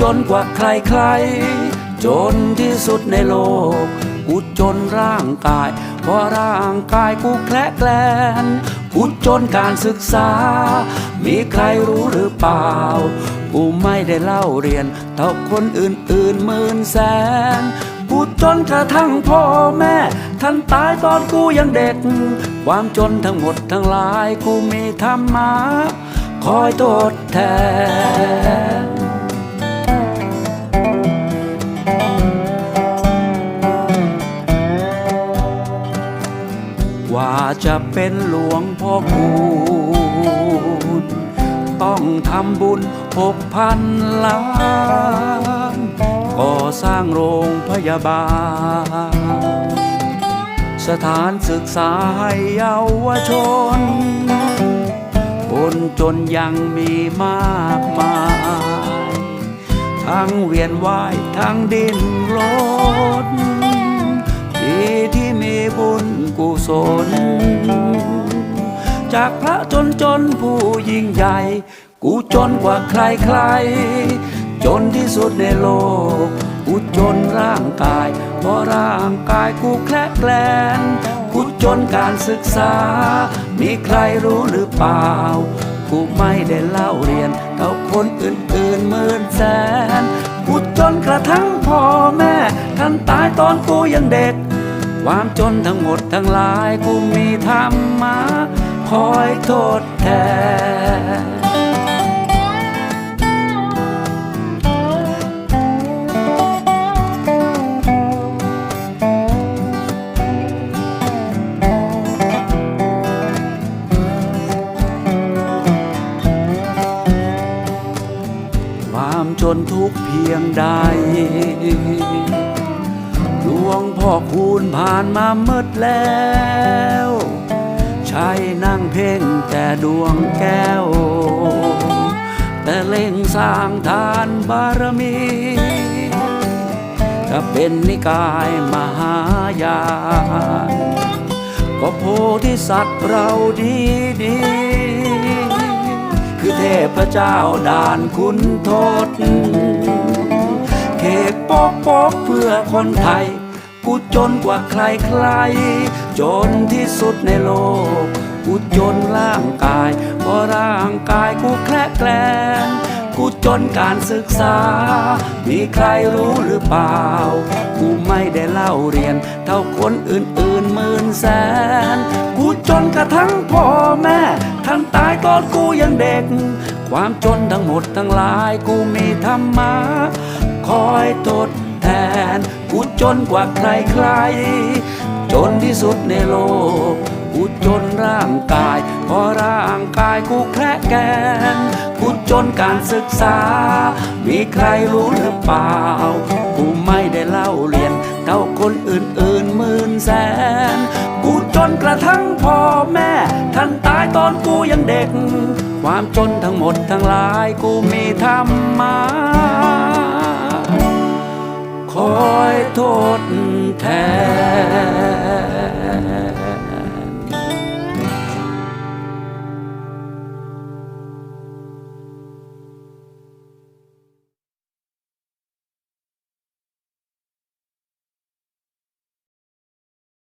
จนกว่าใครใครๆจนที่สุดในโลก กูจนร่างกาย เพราะร่างกายกูแคละแกลนกูจนการศึกษา มีใครรู้หรือเปล่า กูไม่ได้เล่าเรียน เท่าคนอื่นๆหมื่นแสนกูจนกระทั่งพ่อแม่ ท่านตายตอนกูยังเด็ก ความจนทั้งหมดทั้งหลายกูมีธรรมะคอยทดแทน จะเป็นหลวงพ่อคูณต้องทำบุญหกพันล้านก่อสร้างโรงพยาบาล สถานศึกษาให้เยาวชน คนจนยังมีมากมาย ทั้งเวียนว่ายทั้งดิ้นรนดีที่ บุญกุศล จากพระจนจนผู้ยิ่งใหญ่ กูจนกว่าใครใคร จนที่สุดในโลก กูจนร่างกาย เพราะร่างกายกูแคลแกลนกูจนการศึกษา มีใครรู้หรือเปล่า กูไม่ได้เล่าเรียนเท่าคนอื่นๆหมื่นแสนกูจนกระทั่งพ่อแม่ท่านตายตอนกูยังเด็ก ความจนทั้งหมดทั้งหลายกูมีธรรมะคอยโทษแทนความจนทุกเพียงใด หลวงพ่อคูณผ่านมาเมืดแล้วใช้นั่งเพ่งแต่ดวงแก้ว แต่เล่งสร้างทานบารมี ถ้าเป็นนิกายมหายานก็โพธิสัตว์เราดีดีคือเทพเจ้าด่านคุณทศ เกปอกปอกเพื่อคนไทย กูจนกว่าใครใครๆจนที่สุดในโลก กูจนร่างกาย เพราะร่างกายกูแคละแกลนกูจนการศึกษา มีใครรู้หรือเปล่า กูไม่ได้เล่าเรียน เท่าคนอื่นๆหมื่นแสน กูจนกระทั่งพ่อแม่ท่านตายตอนกูยังเด็ก ความจนทั้งหมดทั้งหลายกูมีธรรมะ คอยทดแทนกูจนกว่าใครใคร จนที่สุดในโลกกูจนร่างกายเพราะร่างกายกูแคละแกนกูจนการศึกษา มีใครรู้หรือเปล่า กูไม่ได้เล่าเรียนเท่าคนอื่นๆหมื่นแสน กูจนกระทั่งพ่อแม่ ท่านตายตอนกูยังเด็ก ความจนทั้งหมดทั้งหลายกูมีธรรมะค อยทษแทน